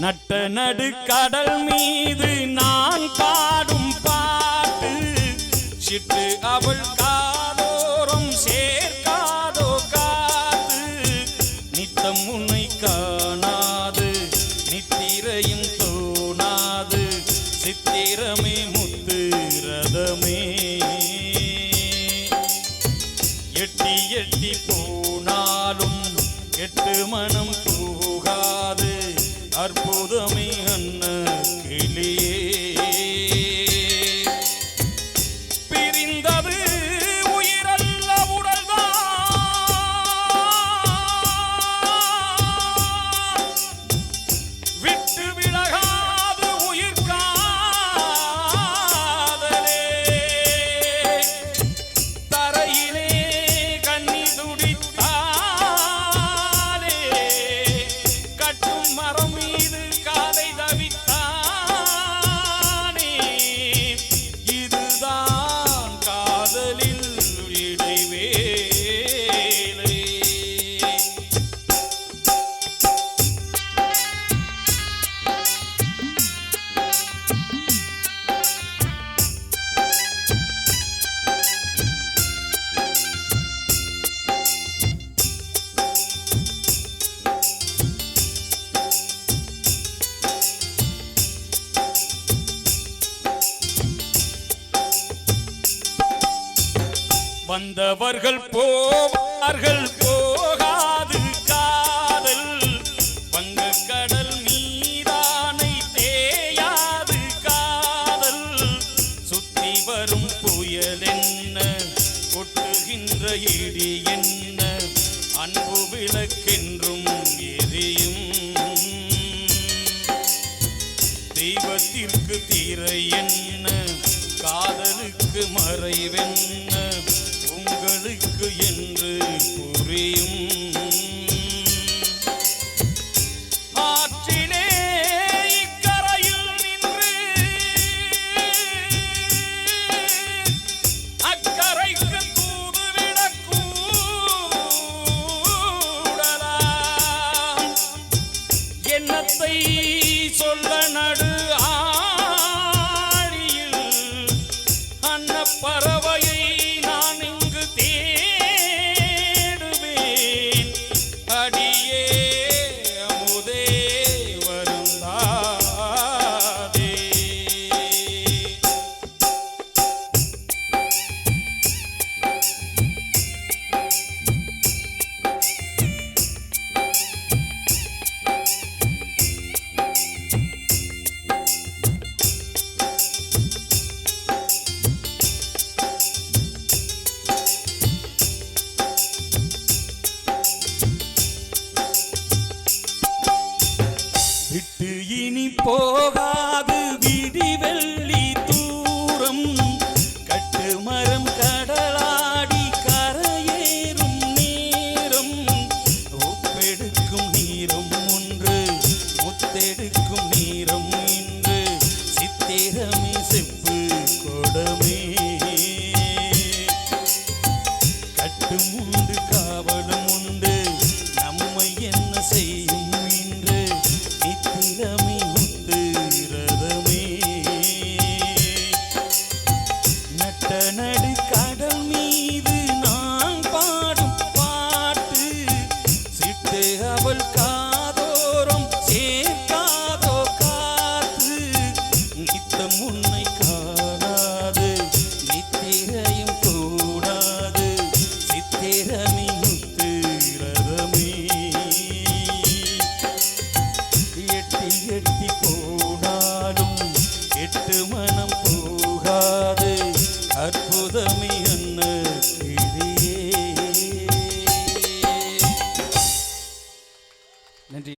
நட்ட நடு கடல் மீது நான் பாடும் பாட்டு. சிட்டு அவள் காதோரம் சேர்க்காதோ காத்து. நித்தம் உன்னை காணாது நித்திரையும் தோணாது. சித்திரமே முத்து ரதமே. எட்டி எட்டி போனாலும் எட்டு மனம் அற்புதமே அன்ன கிளியே. வந்தவர்கள் போவார்கள் போகாது காதல். வங்கக்கடல் மீதானை தேயாது காதல். சுத்தி வரும் புயல் என்ன கொட்டுகின்ற இடி என்ன அன்பு விளக்கென்றும் உங்களுக்கு என்று புரியும் என்னத்தை சொல்ல நடு போகாது விடி வெள்ளி தூரம். கட்டுமரம் கடலாடி கரையேறும் நேரம். ஒப்பெடுக்கும் நீரும் ஒன்று முத்தெடுக்கும் நீரம் இன்று. சித்திரமே செப்பு கொடமே. கட்டு உண்டு அமுதமே